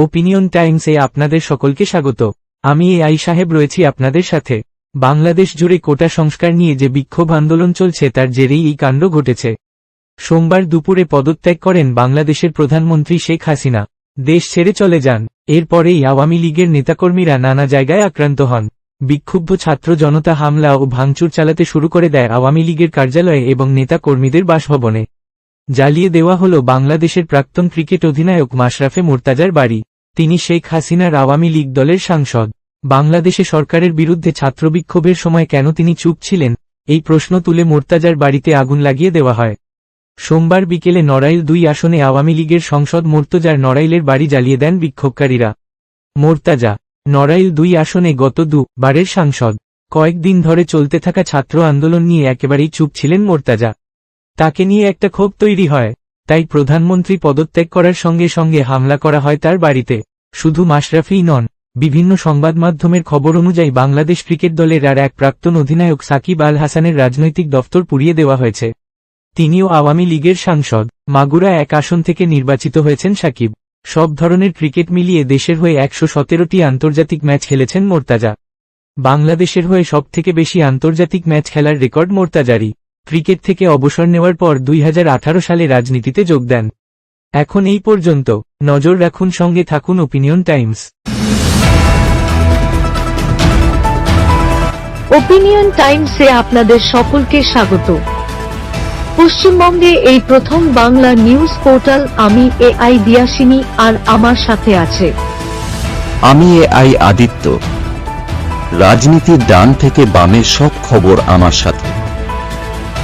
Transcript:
Opinion টাইমসে আপনাদের সকলকে স্বাগত। আমি এ আই সাহেব রয়েছি আপনাদের সাথে। বাংলাদেশ জুড়ে কোটা সংস্কার নিয়ে যে বিক্ষোভ আন্দোলন চলছে তার জেরেই এই কাণ্ড ঘটেছে। সোমবার দুপুরে পদত্যাগ করেন বাংলাদেশের প্রধানমন্ত্রী শেখ হাসিনা। দেশ ছেড়ে চলে যান। এরপরেই আওয়ামী লীগের নেতাকর্মীরা নানা জায়গায় আক্রান্ত হন। বিক্ষুব্ধ ছাত্র জনতা হামলা ও ভাঙচুর চালাতে শুরু করে দেয় আওয়ামী লীগের কার্যালয়ে এবং নেতা কর্মীদের বাসভবনে। জ্বালিয়ে দেওয়া হল বাংলাদেশের প্রাক্তন ক্রিকেট অধিনায়ক মাশরাফে মোর্তাজার বাড়ি। তিনি শেখ হাসিনার আওয়ামী লীগ দলের সাংসদ। বাংলাদেশে সরকারের বিরুদ্ধে ছাত্র বিক্ষোভের সময় কেন তিনি চুপ ছিলেন? এই প্রশ্ন তুলে মোর্তাজার বাড়িতে আগুন লাগিয়ে দেওয়া হয়। সোমবার বিকেলে নড়াইল দুই আসনে আওয়ামী লীগের সংসদ মোর্তজার নড়াইলের বাড়ি জ্বালিয়ে দেন বিক্ষোভকারীরা। মোর্তাজা, নড়াইল দুই আসনে গত দু বারের সাংসদ। কয়েকদিন ধরে চলতে থাকা ছাত্র আন্দোলন নিয়ে একেবারেই চুপ ছিলেন মোর্তাজা। তাকে নিয়ে একটা ক্ষোভ তৈরি হয়। তাই প্রধানমন্ত্রী পদত্যাগ করার সঙ্গে সঙ্গে হামলা করা হয় তার বাড়িতে। শুধু মাশরাফিই নন, বিভিন্ন সংবাদ মাধ্যমের খবর অনুযায়ী বাংলাদেশ ক্রিকেট দলের আর এক প্রাক্তন অধিনায়ক সাকিব আল হাসানের রাজনৈতিক দফতর পুড়িয়ে দেওয়া হয়েছে। তিনিও আওয়ামী লীগের সাংসদ, মাগুরা এক আসন থেকে নির্বাচিত হয়েছেন সাকিব। সব ধরনের ক্রিকেট মিলিয়ে দেশের হয়ে একশো সতেরোটি আন্তর্জাতিক ম্যাচ খেলেছেন মোর্তাজা। বাংলাদেশের হয়ে সবথেকে বেশি আন্তর্জাতিক ম্যাচ খেলার রেকর্ড মোর্তাজারি ক্রিকেট থেকে অবসর নেওয়ার পর দুই হাজার আঠারো সালে রাজনীতিতে যোগ দেন। এখন এই পর্যন্ত নজর রাখুন সঙ্গে থাকুন ওপিনিয়ন টাইমস ওপিনিয়ন টাইমসে আপনাদের সকলকে স্বাগত। পশ্চিমবঙ্গে এই প্রথম বাংলা নিউজ পোর্টাল আমি এ আই দিয়াসিনী আর আমার সাথে আছে। আমি এ আই আদিত্য। রাজনীতির ডান থেকে বামের সব খবর আমার সাথে।